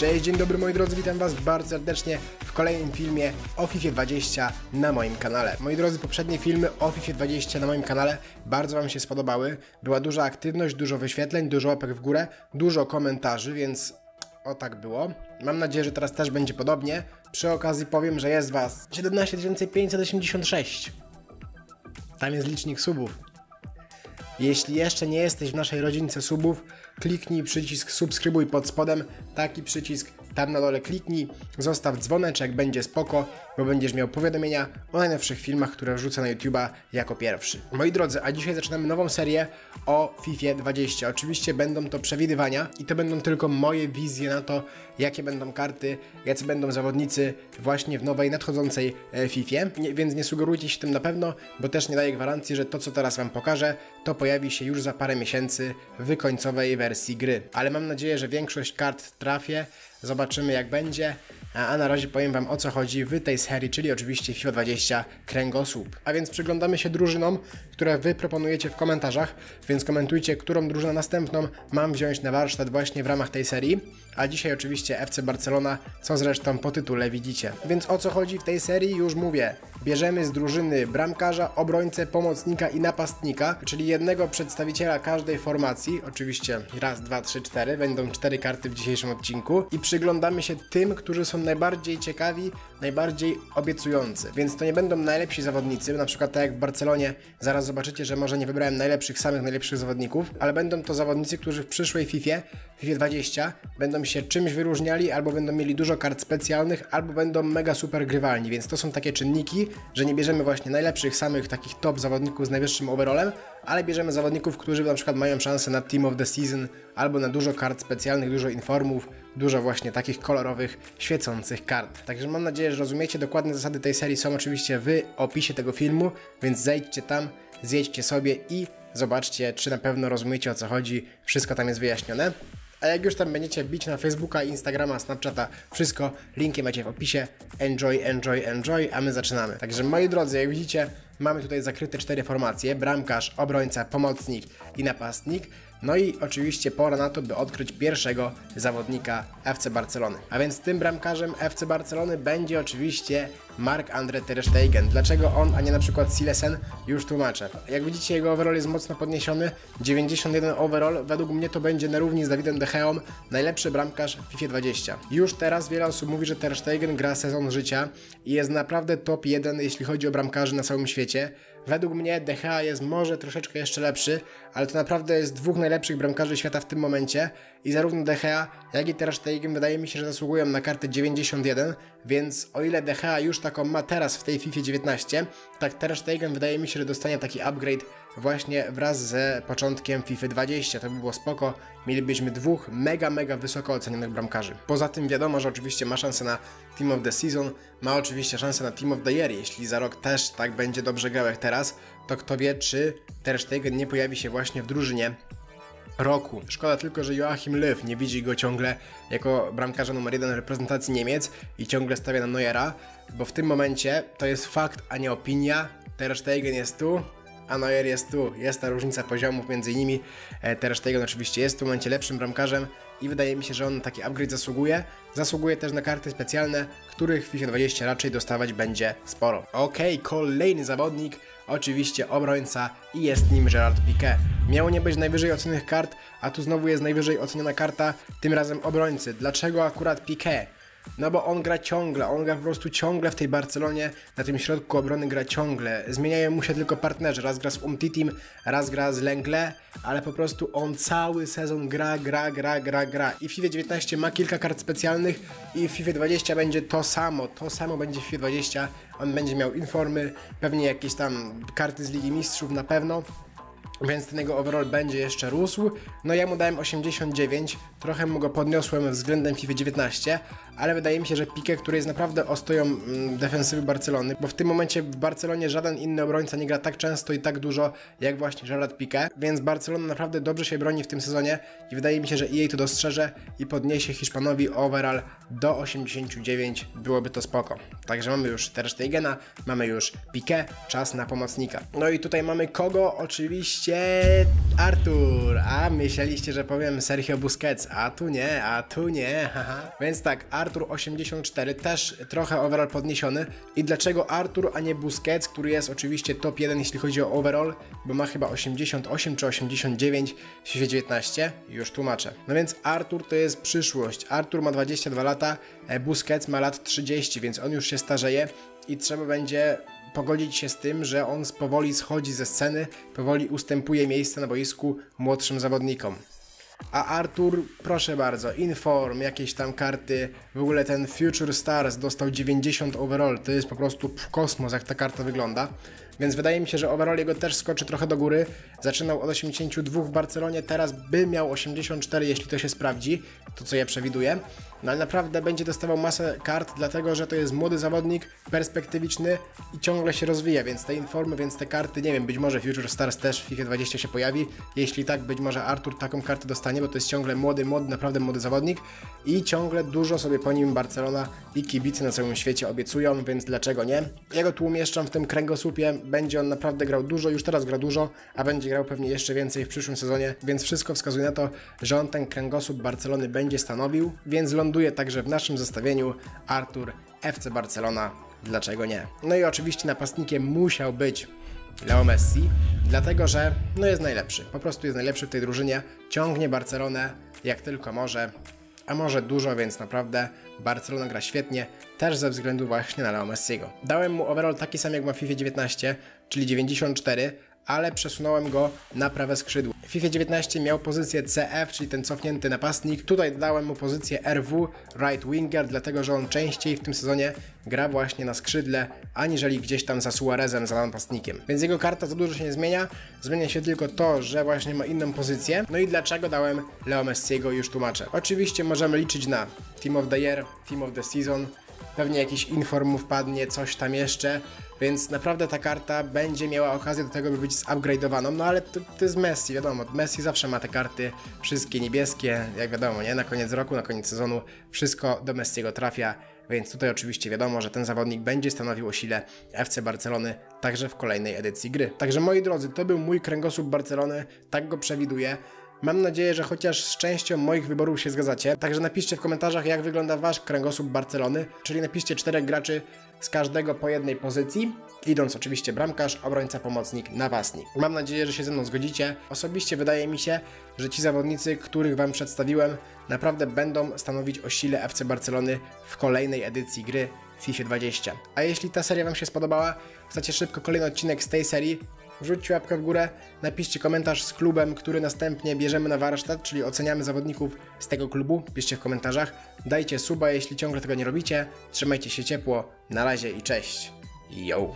Cześć, dzień dobry moi drodzy, witam was bardzo serdecznie w kolejnym filmie o FIFA 20 na moim kanale. Moi drodzy, poprzednie filmy o FIFA 20 na moim kanale bardzo wam się spodobały. Była duża aktywność, dużo wyświetleń, dużo łapek w górę, dużo komentarzy, więc o tak było. Mam nadzieję, że teraz też będzie podobnie. Przy okazji powiem, że jest was 17 586. Tam jest licznik subów. Jeśli jeszcze nie jesteś w naszej rodzince subów, kliknij przycisk subskrybuj pod spodem, taki przycisk tam na dole kliknij, zostaw dzwoneczek, będzie spoko, bo będziesz miał powiadomienia o najnowszych filmach, które wrzucę na YouTube'a jako pierwszy. Moi drodzy, a dzisiaj zaczynamy nową serię o FIFA 20. Oczywiście będą to przewidywania i to będą tylko moje wizje na to, jakie będą karty, jacy będą zawodnicy właśnie w nowej nadchodzącej e, FIFA, nie, więc nie sugerujcie się tym na pewno, bo też nie daję gwarancji, że to co teraz Wam pokażę, to pojawi się już za parę miesięcy w końcowej wersji gry. Ale mam nadzieję, że większość kart trafię, Zobaczymy jak będzie. A na razie powiem Wam o co chodzi w tej serii, czyli oczywiście FIFA 20 Kręgosłup. A więc przyglądamy się drużynom, które Wy proponujecie w komentarzach, więc komentujcie, którą drużynę następną mam wziąć na warsztat właśnie w ramach tej serii. A dzisiaj oczywiście FC Barcelona, co zresztą po tytule widzicie. Więc o co chodzi w tej serii już mówię. Bierzemy z drużyny bramkarza, obrońcę, pomocnika i napastnika, czyli jednego przedstawiciela każdej formacji. Oczywiście raz, dwa, trzy, cztery. Będą cztery karty w dzisiejszym odcinku. I przyglądamy się tym, którzy są najbardziej ciekawi, najbardziej obiecujący. Więc to nie będą najlepsi zawodnicy, na przykład tak jak w Barcelonie, zaraz zobaczycie, że może nie wybrałem najlepszych, samych najlepszych zawodników, ale będą to zawodnicy, którzy w przyszłej FIFA, FIFA 20, będą się czymś wyróżniali, albo będą mieli dużo kart specjalnych, albo będą mega super grywalni, więc to są takie czynniki, że nie bierzemy właśnie najlepszych, samych takich top zawodników z najwyższym overallem, ale bierzemy zawodników, którzy na przykład mają szansę na Team of the Season, albo na dużo kart specjalnych, dużo informów, dużo właśnie takich kolorowych, świecących kart. Także mam nadzieję, że rozumiecie. Dokładne zasady tej serii są oczywiście w opisie tego filmu, więc zejdźcie tam, zjedźcie sobie i zobaczcie, czy na pewno rozumiecie o co chodzi. Wszystko tam jest wyjaśnione. A jak już tam będziecie bić na Facebooka, Instagrama, Snapchata, wszystko, linki macie w opisie. Enjoy, enjoy, enjoy, a my zaczynamy. Także moi drodzy, jak widzicie, mamy tutaj zakryte cztery formacje: bramkarz, obrońca, pomocnik i napastnik. No i oczywiście pora na to, by odkryć pierwszego zawodnika FC Barcelony. A więc tym bramkarzem FC Barcelony będzie oczywiście Marc-André Ter Stegen. Dlaczego on, a nie na przykład Silesen? Już tłumaczę. Jak widzicie, jego overall jest mocno podniesiony. 91 overall. Według mnie to będzie na równi z Dawidem De Geą najlepszy bramkarz w FIFA 20. Już teraz wiele osób mówi, że Ter Stegen gra sezon życia i jest naprawdę top 1, jeśli chodzi o bramkarzy na całym świecie. Według mnie De Gea jest może troszeczkę jeszcze lepszy, ale to naprawdę jest dwóch najlepszych bramkarzy świata w tym momencie i zarówno De Gea, jak i Ter Stegen wydaje mi się, że zasługują na kartę 91, więc o ile De Gea już taką ma teraz w tej FIFA 19, tak Ter Stegen wydaje mi się, że dostanie taki upgrade właśnie wraz ze początkiem FIFA 20. To by było spoko. Mielibyśmy dwóch mega, mega wysoko ocenionych bramkarzy. Poza tym wiadomo, że oczywiście ma szansę na Team of the Season, ma oczywiście szansę na Team of the Year. Jeśli za rok też tak będzie dobrze grał jak teraz, to kto wie, czy Ter Stegen nie pojawi się właśnie w drużynie roku. Szkoda tylko, że Joachim Löw nie widzi go ciągle jako bramkarza numer jeden reprezentacji Niemiec i ciągle stawia na Neuera, bo w tym momencie to jest fakt, a nie opinia. Ter Stegen jest tu, a jest tu. Jest ta różnica poziomów między nimi. E, Ter Stegen oczywiście jest w tym momencie lepszym bramkarzem i wydaje mi się, że on na taki upgrade zasługuje. Zasługuje też na karty specjalne, których w FIFA 20 raczej dostawać będzie sporo. Ok, kolejny zawodnik, oczywiście obrońca i jest nim Gerard Piqué. Miało nie być najwyżej ocenionych kart, a tu znowu jest najwyżej oceniona karta, tym razem obrońcy. Dlaczego akurat Piqué? No bo on gra ciągle, on gra po prostu ciągle w tej Barcelonie, na tym środku obrony gra ciągle. Zmieniają mu się tylko partnerzy, raz gra z Umtitim, raz gra z Lengle, ale po prostu on cały sezon gra, gra, gra, gra, gra. I w FIFA 19 ma kilka kart specjalnych i w FIFA 20 będzie to samo, to samo będzie w FIFA 20. On będzie miał informy, pewnie jakieś tam karty z Ligi Mistrzów na pewno więc ten jego overall będzie jeszcze rósł. No ja mu dałem 89, trochę mu go podniosłem względem FIFA 19, ale wydaje mi się, że Pique, który jest naprawdę ostoją mm, defensywy Barcelony, bo w tym momencie w Barcelonie żaden inny obrońca nie gra tak często i tak dużo jak właśnie Gerard Pique, więc Barcelona naprawdę dobrze się broni w tym sezonie i wydaje mi się, że EA to dostrzeże i podniesie Hiszpanowi overall do 89, byłoby to spoko. Także mamy już Ter Stegena, mamy już Pique, czas na pomocnika. No i tutaj mamy kogo? Oczywiście oczywiście Artur, a myśleliście, że powiem Sergio Busquets, a tu nie, a tu nie, haha. Więc tak, Artur 84, też trochę overall podniesiony. I dlaczego Artur, a nie Busquets, który jest oczywiście top 1 jeśli chodzi o overall, bo ma chyba 88 czy 89 w FIFA 19? Już tłumaczę. No więc Artur to jest przyszłość. Artur ma 22 lata, e, Busquets ma lat 30, więc on już się starzeje i trzeba będzie pogodzić się z tym, że on powoli schodzi ze sceny, powoli ustępuje miejsce na boisku młodszym zawodnikom. A Artur, proszę bardzo, inform, jakieś tam karty, w ogóle ten Future Stars dostał 90 overall, to jest po prostu kosmos, jak ta karta wygląda. Więc wydaje mi się, że overall jego też skoczy trochę do góry. Zaczynał od 82 w Barcelonie, teraz by miał 84, jeśli to się sprawdzi, to co ja przewiduję. No ale naprawdę będzie dostawał masę kart, dlatego że to jest młody zawodnik, perspektywiczny i ciągle się rozwija, więc te informy, więc te karty, nie wiem, być może Future Stars też w FIFA 20 się pojawi. Jeśli tak, być może Artur taką kartę dostanie, bo to jest ciągle młody, młody, naprawdę młody zawodnik i ciągle dużo sobie po nim Barcelona i kibice na całym świecie obiecują, więc dlaczego nie? Ja go tu umieszczam w tym kręgosłupie, będzie on naprawdę grał dużo, już teraz gra dużo, a będzie grał pewnie jeszcze więcej w przyszłym sezonie, więc wszystko wskazuje na to, że on ten kręgosłup Barcelony będzie stanowił, więc ląduje także w naszym zestawieniu Artur FC Barcelona, dlaczego nie? No i oczywiście napastnikiem musiał być Leo Messi, dlatego że no jest najlepszy, po prostu jest najlepszy w tej drużynie, ciągnie Barcelonę jak tylko może, a może dużo, więc naprawdę Barcelona gra świetnie, też ze względu właśnie na Leo Messiego. Dałem mu overall taki sam jak ma FIFA 19, czyli 94, ale przesunąłem go na prawe skrzydło. W FIFA 19 miał pozycję CF, czyli ten cofnięty napastnik. Tutaj dałem mu pozycję RW, right winger, dlatego że on częściej w tym sezonie gra właśnie na skrzydle, aniżeli gdzieś tam za Suarezem, za napastnikiem. Więc jego karta za dużo się nie zmienia, zmienia się tylko to, że właśnie ma inną pozycję. No i dlaczego dałem Leo Messiego już tłumaczę. Oczywiście możemy liczyć na Team of the Year, Team of the Season, pewnie jakiś inform wpadnie, coś tam jeszcze, więc naprawdę ta karta będzie miała okazję do tego, by być zupgrade'owaną, no ale to, to jest Messi, wiadomo, Messi zawsze ma te karty wszystkie niebieskie, jak wiadomo, nie? Na koniec roku, na koniec sezonu wszystko do Messiego trafia, więc tutaj oczywiście wiadomo, że ten zawodnik będzie stanowił o sile FC Barcelony także w kolejnej edycji gry. Także moi drodzy, to był mój kręgosłup Barcelony, tak go przewiduję. Mam nadzieję, że chociaż z częścią moich wyborów się zgadzacie. Także napiszcie w komentarzach, jak wygląda Wasz kręgosłup Barcelony, czyli napiszcie czterech graczy z każdego po jednej pozycji, idąc oczywiście bramkarz, obrońca, pomocnik, napastnik. Mam nadzieję, że się ze mną zgodzicie. Osobiście wydaje mi się, że ci zawodnicy, których Wam przedstawiłem, naprawdę będą stanowić o sile FC Barcelony w kolejnej edycji gry FIFA 20. A jeśli ta seria Wam się spodobała, chcecie szybko kolejny odcinek z tej serii, wrzućcie łapkę w górę, napiszcie komentarz z klubem, który następnie bierzemy na warsztat, czyli oceniamy zawodników z tego klubu, piszcie w komentarzach, dajcie suba, jeśli ciągle tego nie robicie, trzymajcie się ciepło, na razie i cześć. Yo!